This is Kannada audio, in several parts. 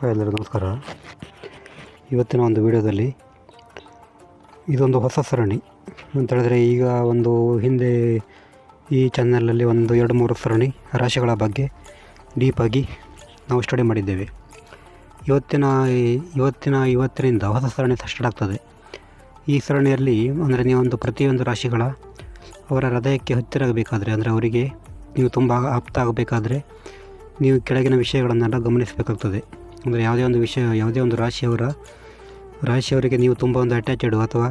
ಹಾಯ್ ಎಲ್ಲರಿಗೂ ನಮಸ್ಕಾರ. ಇವತ್ತಿನ ಒಂದು ವಿಡಿಯೋದಲ್ಲಿ ಇದೊಂದು ಹೊಸ ಸರಣಿ. ಅಂತ ಹೇಳಿದ್ರೆ ಈಗ ಒಂದು ಹಿಂದೆ ಈ ಚಾನಲಲ್ಲಿ ಒಂದು ಎರಡು ಮೂರು ಸರಣಿ ರಾಶಿಗಳ ಬಗ್ಗೆ ಡೀಪಾಗಿ ನಾವು ಸ್ಟಡಿ ಮಾಡಿದ್ದೇವೆ. ಇವತ್ತಿನ ಇವತ್ತಿನ ಇವತ್ತಿನಿಂದ ಹೊಸ ಸರಣಿ ಸ್ಟಾರ್ಟ್ ಆಗ್ತದೆ. ಈ ಸರಣಿಯಲ್ಲಿ ಅಂದರೆ ನೀವೊಂದು ಪ್ರತಿಯೊಂದು ರಾಶಿಗಳ ಅವರ ಹೃದಯಕ್ಕೆ ಹತ್ತಿರ ಆಗಬೇಕಾದ್ರೆ ಅಂದರೆ ಅವರಿಗೆ ನೀವು ತುಂಬ ಆಪ್ತ ಆಗಬೇಕಾದ್ರೆ ನೀವು ಕೆಳಗಿನ ವಿಷಯಗಳನ್ನೆಲ್ಲ ಗಮನಿಸಬೇಕಾಗ್ತದೆ. ಅಂದರೆ ಯಾವುದೇ ಒಂದು ವಿಷಯ, ಯಾವುದೇ ಒಂದು ರಾಶಿಯವರ ರಾಶಿಯವರಿಗೆ ನೀವು ತುಂಬ ಒಂದು ಅಟ್ಯಾಚೆಡ್ ಅಥವಾ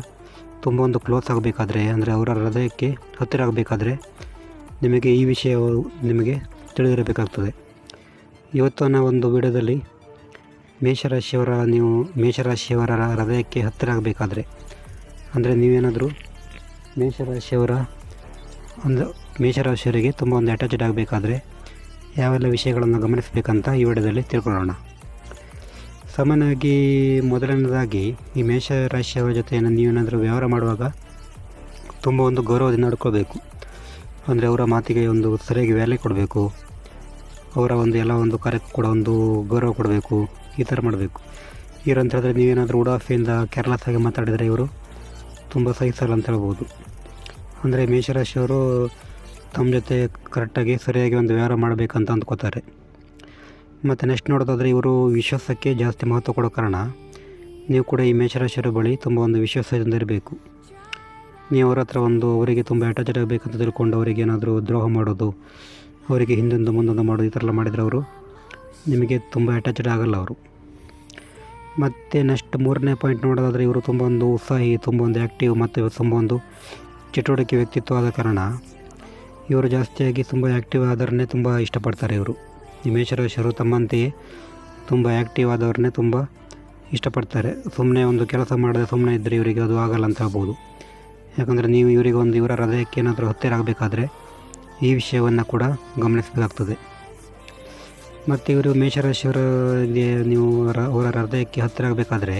ತುಂಬ ಒಂದು ಕ್ಲೋಸ್ ಆಗಬೇಕಾದ್ರೆ, ಅಂದರೆ ಅವರ ಹೃದಯಕ್ಕೆ ಹತ್ತಿರ ಆಗಬೇಕಾದ್ರೆ ನಿಮಗೆ ಈ ವಿಷಯ ನಿಮಗೆ ತಿಳಿದಿರಬೇಕಾಗ್ತದೆ. ಇವತ್ತಿನ ಒಂದು ವಿಡಿಯೋದಲ್ಲಿ ಮೇಷರಾಶಿಯವರ, ನೀವು ಮೇಷರಾಶಿಯವರ ಹೃದಯಕ್ಕೆ ಹತ್ತಿರ ಆಗಬೇಕಾದ್ರೆ, ಅಂದರೆ ನೀವೇನಾದರೂ ಮೇಷರಾಶಿಯವರ ಒಂದು ಮೇಷರಾಶಿಯವರಿಗೆ ತುಂಬ ಒಂದು ಅಟ್ಯಾಚೆಡ್ ಆಗಬೇಕಾದ್ರೆ ಯಾವೆಲ್ಲ ವಿಷಯಗಳನ್ನು ಗಮನಿಸಬೇಕಂತ ಈ ವಿಡಿಯೋದಲ್ಲಿ ತಿಳ್ಕೊಳ್ಳೋಣ. ಸಾಮಾನ್ಯವಾಗಿ ಮೊದಲನೇದಾಗಿ ಈ ಮೇಷರಾಶಿಯವರ ಜೊತೆ ನೀವೇನಾದರೂ ವ್ಯವಹಾರ ಮಾಡುವಾಗ ತುಂಬ ಒಂದು ಗೌರವದಿಂದ ನಡ್ಕೋಬೇಕು ಅಂದರೆ ಅವರ ಮಾತಿಗೆ ಒಂದು ಸರಿಯಾಗಿ ವ್ಯಾಲ್ಯೂ ಕೊಡಬೇಕು. ಅವರ ಒಂದು ಎಲ್ಲ ಒಂದು ಕಾರ್ಯಕ್ಕೂ ಕೂಡ ಒಂದು ಗೌರವ ಕೊಡಬೇಕು. ಈ ಥರ ಮಾಡಬೇಕು. ಇವ್ರಂತ ಹೇಳಿದ್ರೆ ನೀವೇನಾದರೂ ಉಡಾಫಿಯಿಂದ ಕೇರ್ಲೆಸ್ ಆಗಿ ಮಾತಾಡಿದರೆ ಇವರು ತುಂಬ ಸಹಿಸಲ್ಲ ಅಂತ ಹೇಳ್ಬೋದು. ಅಂದರೆ ಮೇಷರಾಶಿಯವರು ತಮ್ಮ ಜೊತೆ ಕರೆಕ್ಟಾಗಿ ಸರಿಯಾಗಿ ಒಂದು ವ್ಯವಹಾರ ಮಾಡಬೇಕಂತ ಅಂದ್ಕೋತಾರೆ. ಮತ್ತು ನೆಕ್ಸ್ಟ್ ನೋಡೋದಾದರೆ ಇವರು ವಿಶ್ವಾಸಕ್ಕೆ ಜಾಸ್ತಿ ಮಹತ್ವ ಕೊಡೋ ಕಾರಣ. ನೀವು ಕೂಡ ಈ ಮೇಷರಾಶಿಯವರ ಬಳಿ ತುಂಬ ಒಂದು ವಿಶ್ವಾಸದಿಂದ ಇರಬೇಕು ನೀವು ಅವರ ಹತ್ರ ಒಂದು ಅವರಿಗೆ ತುಂಬ ಅಟ್ಯಾಚ್ ಆಗಬೇಕಂತ ತಿಳ್ಕೊಂಡು ಅವರಿಗೆ ಏನಾದರೂ ದ್ರೋಹ ಮಾಡೋದು, ಅವರಿಗೆ ಹಿಂದೊಂದು ಮುಂದೊಂದು ಮಾಡೋದು ಈ ಥರ ಎಲ್ಲ ಮಾಡಿದರೆ ಅವರು ನಿಮಗೆ ತುಂಬ ಅಟ್ಯಾಚಡ್ ಆಗಲ್ಲ ಅವರು. ಮತ್ತು ನೆಕ್ಸ್ಟ್ ಮೂರನೇ ಪಾಯಿಂಟ್ ನೋಡೋದಾದರೆ ಇವರು ತುಂಬ ಒಂದು ಉತ್ಸಾಹಿ, ತುಂಬ ಒಂದು ಆ್ಯಕ್ಟಿವ್ ಮತ್ತು ತುಂಬ ಒಂದು ಚಟುವಟಿಕೆ ವ್ಯಕ್ತಿತ್ವ ಆದ ಕಾರಣ ಇವರು ಜಾಸ್ತಿಯಾಗಿ ತುಂಬ ಆ್ಯಕ್ಟಿವ್ ಆದರೆ ತುಂಬ ಇಷ್ಟಪಡ್ತಾರೆ ಇವರು. ಮೇಷರಾಶಿಯವರು ತಮ್ಮಂತೆಯೇ ತುಂಬ ಆ್ಯಕ್ಟಿವ್ ಆದವ್ರನ್ನೇ ತುಂಬ ಇಷ್ಟಪಡ್ತಾರೆ. ಸುಮ್ಮನೆ ಒಂದು ಕೆಲಸ ಮಾಡದೆ ಸುಮ್ಮನೆ ಇದ್ದರೆ ಇವರಿಗೆ ಅದು ಆಗಲ್ಲ ಅಂತ ಹೇಳ್ಬೋದು. ಯಾಕಂದರೆ ನೀವು ಇವರಿಗೆ ಒಂದು ಇವರ ಹೃದಯಕ್ಕೆ ಏನಾದರೂ ಹತ್ತಿರ ಆಗಬೇಕಾದ್ರೆ ಈ ವಿಷಯವನ್ನು ಕೂಡ ಗಮನಿಸಬೇಕಾಗ್ತದೆ. ಮತ್ತು ಇವರು ಮೇಷರಾಶಿಯವರಿಗೆ ನೀವು ಅವರ ಹೃದಯಕ್ಕೆ ಹತ್ತಿರ ಆಗಬೇಕಾದ್ರೆ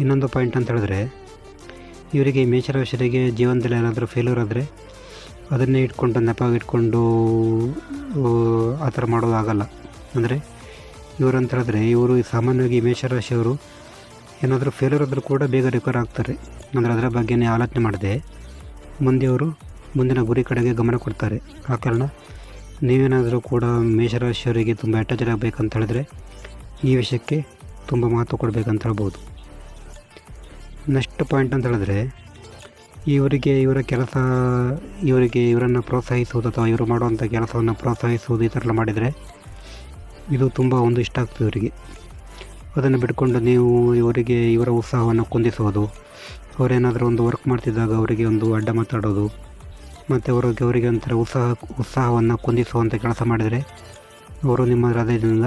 ಇನ್ನೊಂದು ಪಾಯಿಂಟ್ ಅಂತ ಹೇಳಿದ್ರೆ, ಇವರಿಗೆ ಮೇಷರಾಶಿಯರಿಗೆ ಜೀವನದಲ್ಲಿ ಏನಾದರೂ ಫೇಲ್ಯೂರ್ ಆದರೆ ಅದನ್ನೇ ಇಟ್ಕೊಂಡು ನೆಪವಾಗಿ ಇಟ್ಕೊಂಡು ಆ, ಥರ ಮಾಡೋದಾಗಲ್ಲ. ಅಂದರೆ ಇವರು ಅಂತ ಹೇಳಿದ್ರೆ ಇವರು ಸಾಮಾನ್ಯವಾಗಿ ಮೇಷರಾಶಿಯವರು ಏನಾದರೂ ಫೇಲ್ಯೂರ್ ಆದರೂ ಕೂಡ ಬೇಗ ರಿಕವರ್ ಆಗ್ತಾರೆ. ಅಂದರೆ ಅದರ ಬಗ್ಗೆನೇ ಆಲೋಚನೆ ಮಾಡದೆ. ಮುಂದೆ ಅವರು ಮುಂದಿನ ಗುರಿ ಕಡೆಗೆ ಗಮನ ಕೊಡ್ತಾರೆ. ಆ ಕಾರಣ ನೀವೇನಾದರೂ ಕೂಡ ಮೇಷರಾಶಿಯವರಿಗೆ ತುಂಬ ಅಟ್ಯಾಚ್ ಆಗಬೇಕಂತ ಹೇಳಿದ್ರೆ ಈ ವಿಷಯಕ್ಕೆ ತುಂಬ ಮಹತ್ವ ಕೊಡಬೇಕಂತ ಹೇಳ್ಬೋದು. ನೆಕ್ಸ್ಟ್ ಪಾಯಿಂಟ್ ಅಂತ ಹೇಳಿದ್ರೆ ಇವರಿಗೆ ಇವರ ಕೆಲಸ, ಇವರಿಗೆ ಇವರನ್ನು ಪ್ರೋತ್ಸಾಹಿಸುವುದು ಅಥವಾ ಇವರು ಮಾಡುವಂಥ ಕೆಲಸವನ್ನು ಪ್ರೋತ್ಸಾಹಿಸುವುದು ಈ ಥರ ಮಾಡಿದರೆ ಇದು ತುಂಬ ಒಂದು ಇಷ್ಟ ಆಗ್ತದೆ ಇವರಿಗೆ. ಅದನ್ನು ಬಿಟ್ಕೊಂಡು ನೀವು ಇವರಿಗೆ ಇವರ ಉತ್ಸಾಹವನ್ನು ಕುಂದಿಸೋದು ಅವರೇನಾದರೂ ಒಂದು ವರ್ಕ್ ಮಾಡ್ತಿದ್ದಾಗ ಅವರಿಗೆ ಒಂದು ಅಡ್ಡ ಮಾತಾಡೋದು, ಮತ್ತು ಅವರಿಗೆ ಅವರಿಗೆ ಒಂಥರ ಉತ್ಸಾಹ, ಉತ್ಸಾಹವನ್ನು ಕುಂದಿಸುವಂಥ ಕೆಲಸ ಮಾಡಿದರೆ ಅವರು ನಿಮ್ಮ ಹೃದಯದಿಂದ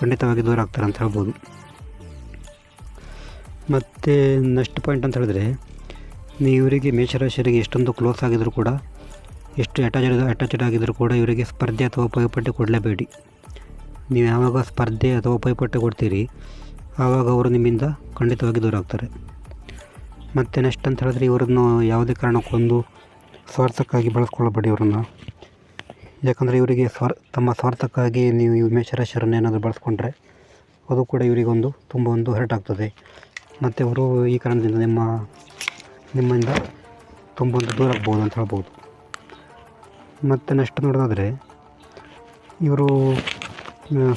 ಖಂಡಿತವಾಗಿ ದೂರ ಆಗ್ತಾರೆ ಅಂತ ಹೇಳ್ಬೋದು. ಮತ್ತು ನೆಕ್ಸ್ಟ್ ಪಾಯಿಂಟ್ ಅಂತ ಹೇಳಿದ್ರೆ ಇವರಿಗೆ ಮೇಷರಾಶಿಯರಿಗೆ ಎಷ್ಟೊಂದು ಕ್ಲೋಸ್ ಆಗಿದ್ರು ಕೂಡ, ಎಷ್ಟು ಅಟ್ಯಾಚಡ್ ಅಟ್ಯಾಚಡ್ ಆಗಿದ್ದರೂ ಕೂಡ ಇವರಿಗೆ ಸ್ಪರ್ಧೆ ಅಥವಾ ಪೈಪೋಟಿ ಕೊಡಲೇಬೇಡಿ. ನೀವು ಯಾವಾಗ ಸ್ಪರ್ಧೆ ಅಥವಾ ಪೈಪೋಟಿ ಕೊಡ್ತೀರಿ, ಆವಾಗ ಅವರು ನಿಮ್ಮಿಂದ ಖಂಡಿತವಾಗಿ ದೂರ ಆಗ್ತಾರೆ. ಮತ್ತು ನೆಕ್ಸ್ಟ್ ಅಂತ ಹೇಳಿದ್ರೆ ಇವರನ್ನು ಯಾವುದೇ ಕಾರಣಕ್ಕೊಂದು ಸ್ವಾರ್ಥಕ್ಕಾಗಿ ಬಳಸ್ಕೊಳ್ಳಬೇಡಿ ಇವರನ್ನು ಯಾಕಂದರೆ ಇವರಿಗೆ ಸ್ವಾರ್, ತಮ್ಮ ಸ್ವಾರ್ಥಕ್ಕಾಗಿ ನೀವು ಈ ಮೇಷರಾಶಿಯವರನ್ನು ಏನಾದರೂ ಬಳಸ್ಕೊಂಡ್ರೆ, ಅದು ಕೂಡ ಇವರಿಗೊಂದು, ತುಂಬ ಒಂದು ಹರ್ಟ್ ಆಗ್ತದೆ. ಮತ್ತು ಅವರು ಈ ಕಾರಣದಿಂದ ನಿಮ್ಮ ನಿಮ್ಮಿಂದ ತುಂಬ ದೂರ ಆಗ್ಬೋದು ಅಂತ ಹೇಳ್ಬೋದು. ಮತ್ತು ನೆಕ್ಸ್ಟ್ ನೋಡೋದಾದರೆ, ಇವರು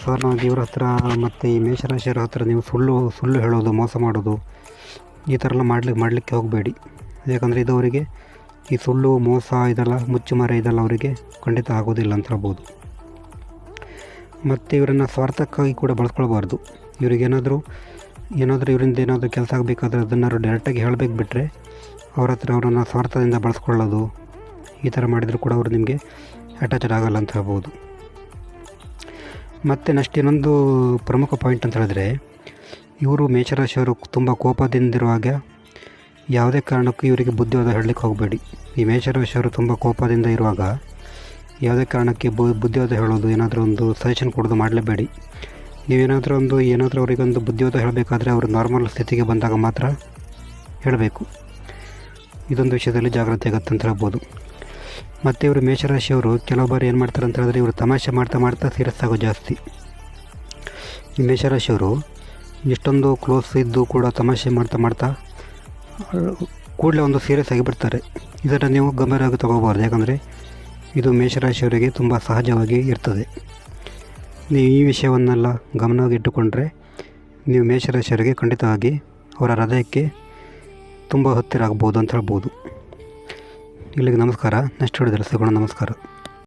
ಸಾಧಾರಣವಾಗಿ ಇವರ ಹತ್ರ ಮತ್ತು ಈ ಮೇಷರಾಶಿಯರ ಹತ್ರ ನೀವು ಸುಳ್ಳು ಸುಳ್ಳು ಹೇಳೋದು, ಮೋಸ ಮಾಡೋದು, ಈ ಥರ ಎಲ್ಲ ಮಾಡ್ಲಿಕ್ಕೆ ಮಾಡಲಿಕ್ಕೆ ಹೋಗಬೇಡಿ. ಯಾಕಂದರೆ ಇದು ಅವರಿಗೆ ಈ ಸುಳ್ಳು, ಮೋಸ ಇದೆಲ್ಲ, ಮುಚ್ಚುಮರೆ ಇದೆಲ್ಲ ಅವರಿಗೆ ಖಂಡಿತ ಆಗೋದಿಲ್ಲ ಅಂತ ಹೇಳ್ಬೋದು. ಮತ್ತು ಇವರನ್ನು ಸ್ವಾರ್ಥಕ್ಕಾಗಿ ಕೂಡ ಬಳಸ್ಕೊಳ್ಬಾರ್ದು. ಇವರಿಗೇನಾದರೂ ಏನಾದರೂ ಇವರಿಂದ ಏನಾದರೂ ಕೆಲಸ ಆಗಬೇಕಾದ್ರೆ ಅದನ್ನು ಡೈರೆಕ್ಟಾಗಿ ಹೇಳಬೇಕು ಬಿಟ್ಟರೆ ಅವ್ರ ಹತ್ರ ಅವರನ್ನು ಸ್ವಾರ್ಥದಿಂದ ಬಳಸ್ಕೊಳ್ಳೋದು ಈ ಥರ ಮಾಡಿದರೂ ಕೂಡ ಅವರು ನಿಮಗೆ ಅಟ್ಯಾಚಡ್ ಆಗಲ್ಲ ಅಂತ ಹೇಳ್ಬೋದು. ಮತ್ತು ನೆಕ್ಸ್ಟ್ ಇನ್ನೊಂದು ಪ್ರಮುಖ ಪಾಯಿಂಟ್ ಅಂತ ಹೇಳಿದ್ರೆ, ಇವರು ಮೇಷರಾಶಿಯವರು ತುಂಬ ಕೋಪದಿಂದಿರುವಾಗ ಯಾವುದೇ ಕಾರಣಕ್ಕೂ ಇವರಿಗೆ ಬುದ್ಧಿವಾದ ಹೇಳಲಿಕ್ಕೆ ಹೋಗಬೇಡಿ. ಈ ಮೇಷರಾಶಿಯವರು ತುಂಬ ಕೋಪದಿಂದ ಇರುವಾಗ ಯಾವುದೇ ಕಾರಣಕ್ಕೆ ಬು, ಬುದ್ಧಿವಾದ ಹೇಳೋದು ಏನಾದರೂ ಒಂದು ಸಜೆಷನ್ ಕೊಡೋದು ಮಾಡಲೇಬೇಡಿ. ನೀವೇನಾದರೂ ಒಂದು, ಏನಾದರೂ ಅವರಿಗೊಂದು ಬುದ್ಧಿವಾದ ಹೇಳಬೇಕಾದ್ರೆ ಅವರು ನಾರ್ಮಲ್ ಸ್ಥಿತಿಗೆ ಬಂದಾಗ ಮಾತ್ರ ಹೇಳಬೇಕು. ಇದೊಂದು ವಿಷಯದಲ್ಲಿ ಜಾಗ್ರತೆ ಆಗುತ್ತೆ ಅಂತ ಹೇಳ್ಬೋದು. ಮತ್ತು ಇವರು ಮೇಷರಾಶಿಯವರು ಕೆಲವು ಬಾರಿ ಏನು ಮಾಡ್ತಾರೆ ಅಂತ ಹೇಳಿದ್ರೆ ಇವರು ತಮಾಷೆ ಮಾಡ್ತಾ ಮಾಡ್ತಾ ಸೀರಿಯಸ್ ಆಗೋ ಜಾಸ್ತಿ. ಈ ಮೇಷರಾಶಿಯವರು ಎಷ್ಟೊಂದು ಕ್ಲೋಸ್ ಇದ್ದು ಕೂಡ ತಮಾಷೆ ಮಾಡ್ತಾ ಮಾಡ್ತಾ, ಕೂಡಲೇ ಒಂದು ಸೀರಿಯಸ್ ಆಗಿ ಬಿಡ್ತಾರೆ. ಇದನ್ನು ನೀವು ಗಂಭೀರವಾಗಿ ತಗೋಬಾರ್ದು ಯಾಕಂದರೆ ಇದು ಮೇಷರಾಶಿಯವರಿಗೆ ತುಂಬ ಸಹಜವಾಗಿ ಇರ್ತದೆ. ನೀವು ಈ ವಿಷಯವನ್ನೆಲ್ಲ ಗಮನವಾಗಿ ಇಟ್ಟುಕೊಂಡ್ರೆ ನೀವು ಮೇಷರಾಶಿಯವರಿಗೆ ಖಂಡಿತವಾಗಿ ಅವರ ಹೃದಯಕ್ಕೆ ತುಂಬ ಹತ್ತಿರ ಆಗ್ಬೋದು ಅಂತ ಹೇಳ್ಬೋದು. ಇಲ್ಲಿಗೆ ನಮಸ್ಕಾರ. ನೆಕ್ಸ್ಟ್ ವಿಡಿಯೋದಲ್ಲಿ ಸಿಗೋಣ. ನಮಸ್ಕಾರ.